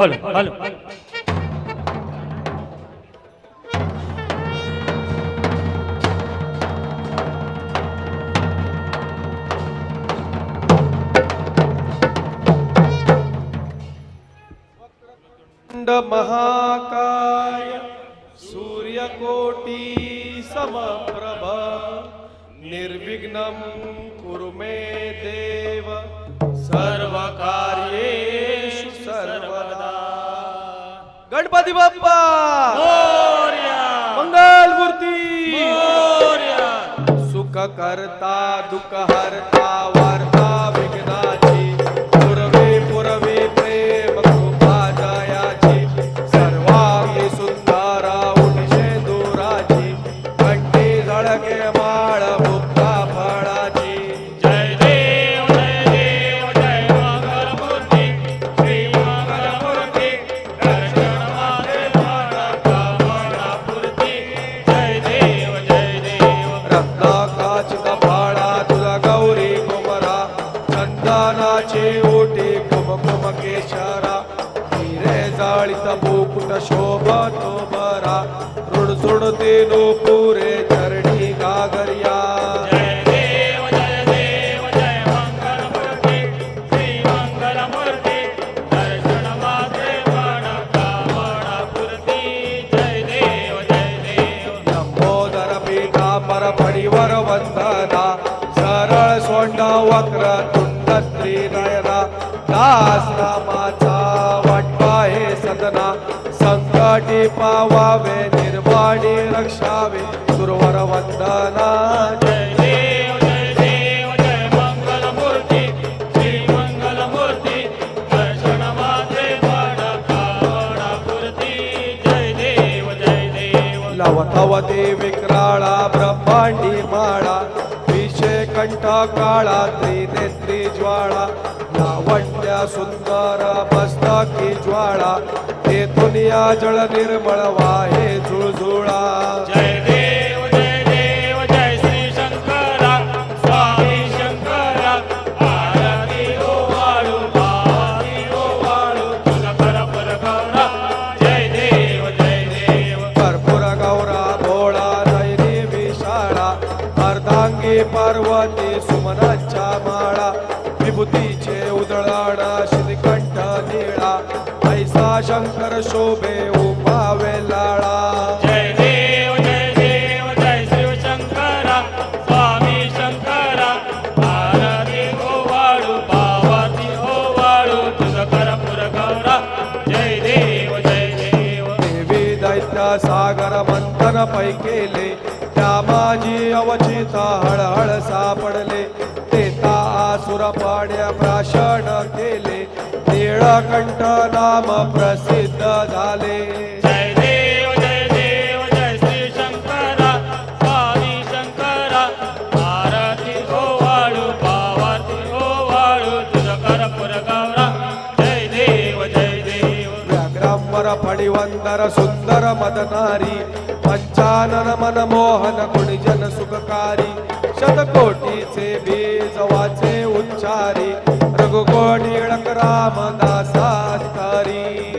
Hello hello. महाकाय सूर्यकोटी समप्रभ निर्विघ्नं कुरु मे देव। गणपती बाप्पा! मंगल मूर्ती! सुख करता दुःख हरता वार्ता विघ्नाची पुरवे पुरवे प्रेम कृपा जयाची सर्वांगी सुंदरा उठशे दुराची कंठी झळके माळ ਸੁਣਦੇ ਨੋ ਪੂਰੇ संकटी पावावे निर्वाणी रक्षावे. सुरवर वंदना. जय देव देव जय मंगलमूर्ती. दर्शन जय देव लवतवते विक्राळा ब्रह्मांडी माळा. विषय कंठ काळा त्रिनेत्री ज्वाळा. लावण्या सुंदर मस्तकी ज्वाळा. तेथून या जळ निर्मळ वाहे झुळझुळा. जय देव जय देव जय श्री शंकरा. स्वामी शंकरा आरती ओ वाळू आरती ओ वाळू तुझा कर पर गौरा जय देव जय देव. कर्पूर गौरा भोळा नैरी विशाळा. अर्धांगी पार्वती सुमनाच्या माळा. विभूतीचे उदळाणा शोभे उपावे लाळा. जय देव जय देव जय शिव शंकरा स्वामी शंकरा. आरती ओ वाळू पावाती ओ वाळू तुझ कर पुर गौरा. जय देव जय देव. देवी दैत्य सागर मंथन पै केले त्या माझी अवचिता हळहळ सापडले. तेता आसुर पाड्या प्राशन केले. निळकंठ नाम प्रसिद्ध झाले. जय देव जय देव जय श्री शंकरा स्वामी शंकरा. आरती ओ वाळू पावाती ओ वाळू तुझ कर पुर गौरा जय देव जय देव. फणिवंदर सुंदर मदनारी. पंचानन मनमोहन गुणजन सुखकारी. शतकोटीचे बीज वाचे उच्चारी. रघुकोटी रामदासाधिकारी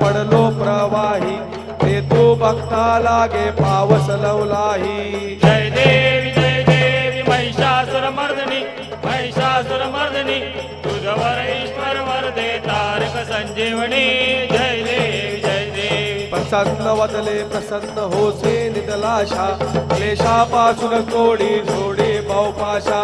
पडलो प्रवाही ते तू बघता लागे पावस लवलाही. जय देवी जय देवी महिषासुरमर्दिनी महिषासुरमर्दिनी तुझवर ईश्वर वरदे तारक संजीवनी. जय देवी जय देवी. प्रसन्न वदले प्रसन्न होसे निदलाशा क्लेशापासून कोडी जोडी बहुपाशा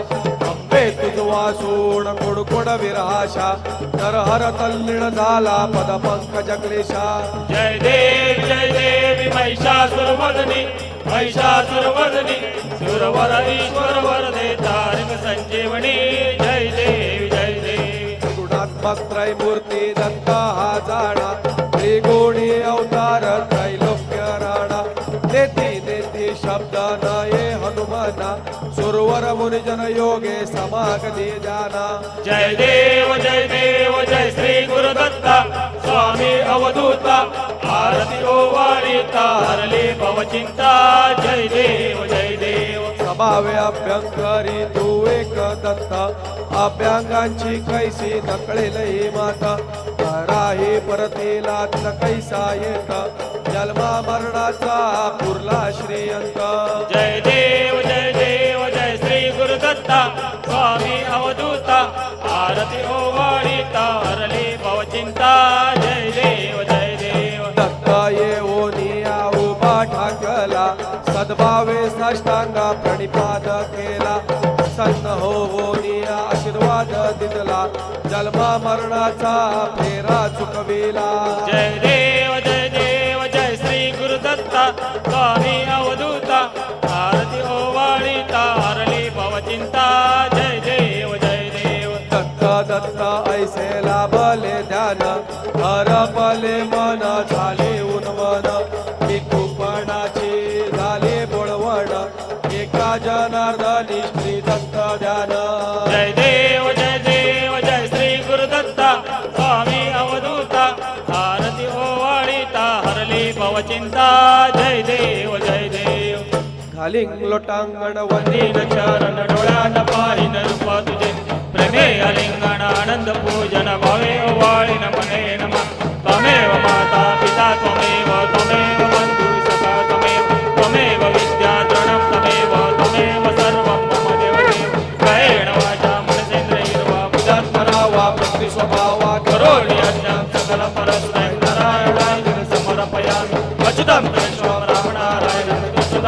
अंबे उभे तुझ वासून कोडकोड विरहाशा नरहर तल्लीन झाला पद पंकज क्लेशा जय देव जय देवी महिषासुरमर्दिनी महिषासुरमर्दिनी सुरवर ईश्वर वरदे तारक संजीवनी. जय देव जय देव. गुणात्मक त्रैमूर्ती दत्त हा जाणा त्रिगुणी अवतार त्रैलोक्य राणा नेती नेती शब्द नये हनुमना सुरवर मुनिजन योगे समागती जाना। जय देव जय देव जय श्री गुरुदत्ता। स्वामी अवधूता आरती ओवाळीता हरली भवचिंता जय देव जय देव। स्वभावे अभ्यंकरी तू एक दत्त। अभ्यंगांची कैसी नकळेल ही माता। राही परतीला तिला कैसा येत। जन्मा मरणाचा पुरला श्रीयंत। जय देव गुरुदत्ता स्वामी अवधूता आरती ओवाळीता हरली भवचिंता जय देव जय देव. दत्त येऊनिया उभा ठाकला सद्भावे साष्टांगा प्रणिपात केला. सन्न होनिया आशीर्वाद दिदला जन्मा मरणाचा फेरा चुकविला. जय देव ऐसे लाभले ध्यान हरपले मन झाले उन्मन. भिकुपणाचे झाले बोळवण एका जनार्दनी श्री दत्त ध्यान. जय देव जय देव जय श्री गुरुदत्ता. स्वामी अवधूता आरती ओवाळीता हरली भवचिंता. जय देव जय देव. घालिंग लोटांगण वंदी दीन चरण डोळ्यान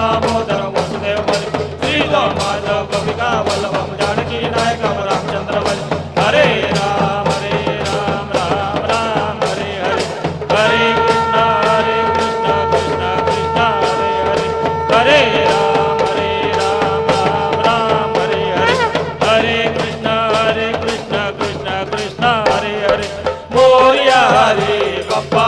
रामनारायणं कृष्णदामोदरं वसुदेवं श्रीराम माधव कविका वल्लभं जानकी नायकं रामचन्द्रवल्लभं हरे राम हरे राम राम राम हरे हरे हरे कृष्ण हरे कृष्ण कृष्ण कृष्ण हरे हरे हरे राम हरे राम राम राम हरे हरे हरे कृष्ण हरे कृष्ण कृष्ण कृष्ण हरे हरे मोरया रे बाप्पा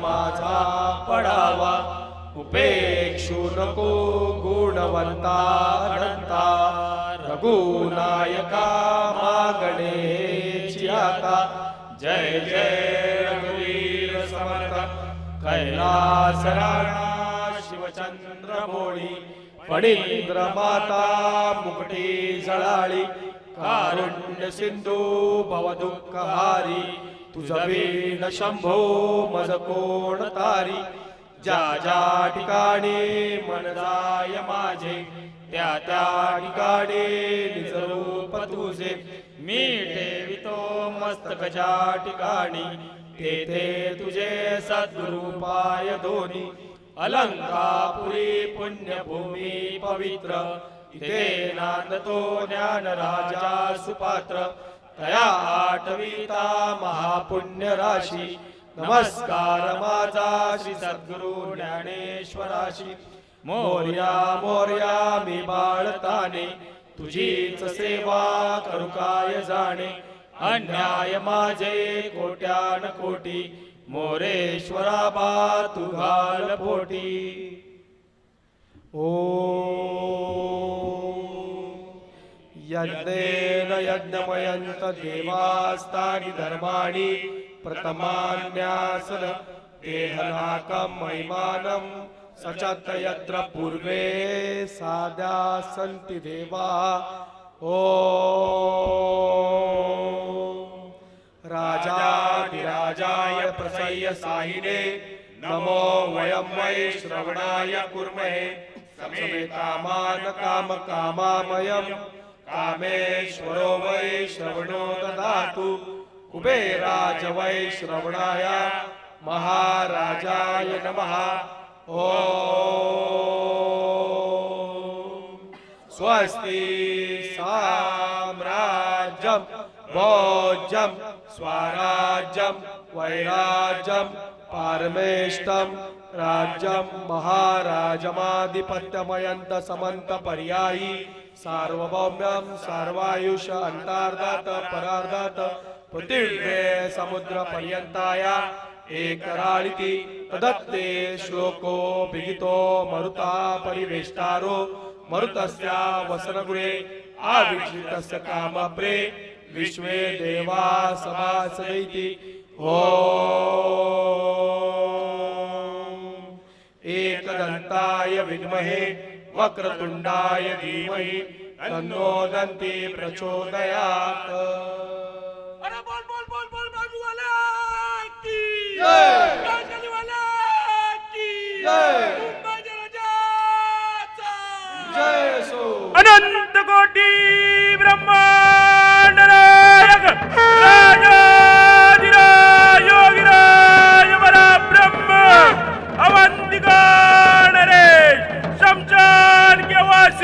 माझा पडावा. उपेक्षु नको गुणवंता अनंता. रघुनायका मागणे आता जय जय रघुवीर समर्थ. कैलास राणा शिवचंद्र मोळी फणींद्र माता मुकटी झळाळी कारुण्य सिंधू भवदुःखहारी. तुझवीण शंभो मज कोण तारी? ज्या ज्या ठिकाणी मन जाय माझे त्या त्या ठिकाणी निज रूप तुझे. मी ठेवितो मस्तक ज्या ठिकाणी तेथे तुझे सद्रूपाय दोन्ही. अलंकापुरी पुण्यभूमी पवित्र ते नांदतो ज्ञान राजा सुपात्र. तया आठविता महापुण्य राशी नमस्कार माझा श्री सद्गुरु ज्ञानेश्वराशी। मोर्या मोर्या मी बाळताने तुझीच सेवा करू काय जाणे। अन्याय माझे कोट्यान कोटी मोरेश्वरा बा तू घाल पोटी। ओ यज्ञेन यज्ञमयन्त देवास्तानि धर्माणि प्रथमान्यासन देहनाकं महिमानं सचत्र यत्र पूर्वे साद्या सन्ति देवा। ओ राजाधिराजाय प्रसय्य साहिने नमो वयं वै श्रवणाय कुर्महे समेतामान काम कामामयम् कामेश्वरो वै श्रवणो ददातु। कुबेराज वै श्रवणाय महाराजाय नमः। ओ स्वस्ति साम्राज्यं भोज्यं स्वराज्यं वैराज्यं पारमेष्टं राज्यं महाराजमाधिपत्यमयन्त समन्त सार्वभौम्यम सर्वायुष अंतार्धात परार्धात पृथिव्ये समुद्र पर्यंताया एकराळिति तदत्ते श्लोको विहितो मरुता परिवेष्टारो मरुतस्य वसनगुणे आविक्षितस्य कामप्रे विश्वे देवा समासदैति ॐ एकदन्ताय विद्महे वक्रतुण्डाय धीमहि तन्नो दन्ति प्रचोदयात्। अरे बोल बोल बोल बोल बाजू वाला की? जय! वाला की? जय! अनंत कोटी ब्रह्मांड नायक राजाधिराज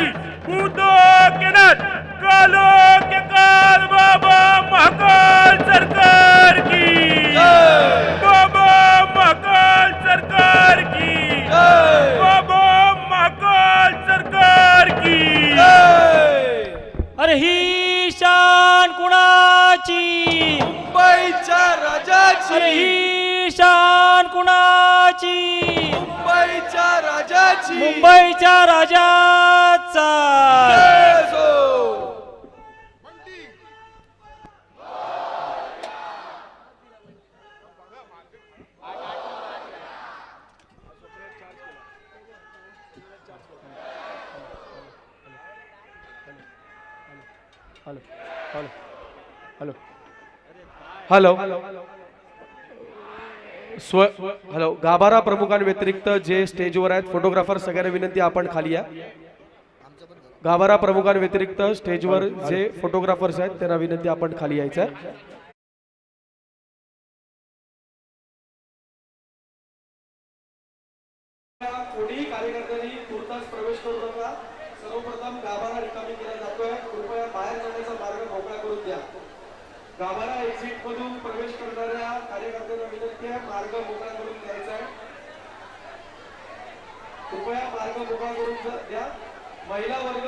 के वासी भूतो के नाथ कालो के काल बाबा महाकाल सरकार की! बाबा महाकाल सरकार की! बाबा महाकाल सरकार की! अरे ही शान कुणाची? मुंबईच्या राजाची. अरे ही शान कुणाची? मुंबईच्या राजाची. मुंबईच्या राजाचा जय हॅलो हॅलो स्व हॅलो गाभारा प्रमुखांव्यतिरिक्त जे स्टेजवर आहेत फोटोग्राफर सगळ्यांना विनंती आपण खाली या गाभारा प्रमुखांव्यतिरिक्त स्टेजवर जे फोटोग्राफर्स आहेत त्यांना विनंती आपण खाली यायचं आहे. कोणीही कार्यकर्त्यांनी तुर्तास प्रवेश करू नका. सर्वप्रथम गाभारा रिकामी केला जातोय. कृपया बाहेर जाण्याचा मार्ग मोकळा करून द्या. गाभारा एक्झिट मधून प्रवेश करणाऱ्या कार्यकर्त्यांना विनंती आहे मार्ग मोकळा करून द्यायचा आहे. कृपया मार्ग मोकळा करून द्या. महिला वर्ग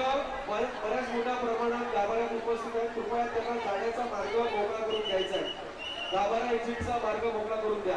बऱ्याच मोठ्या प्रमाणात गाभाऱ्यात उपस्थित आहेत. कृपया त्यांना जाण्याचा मार्ग मोकळा करून द्यायचा आहे. गाभारा एक्झिटचा मार्ग मोकळा करून द्या.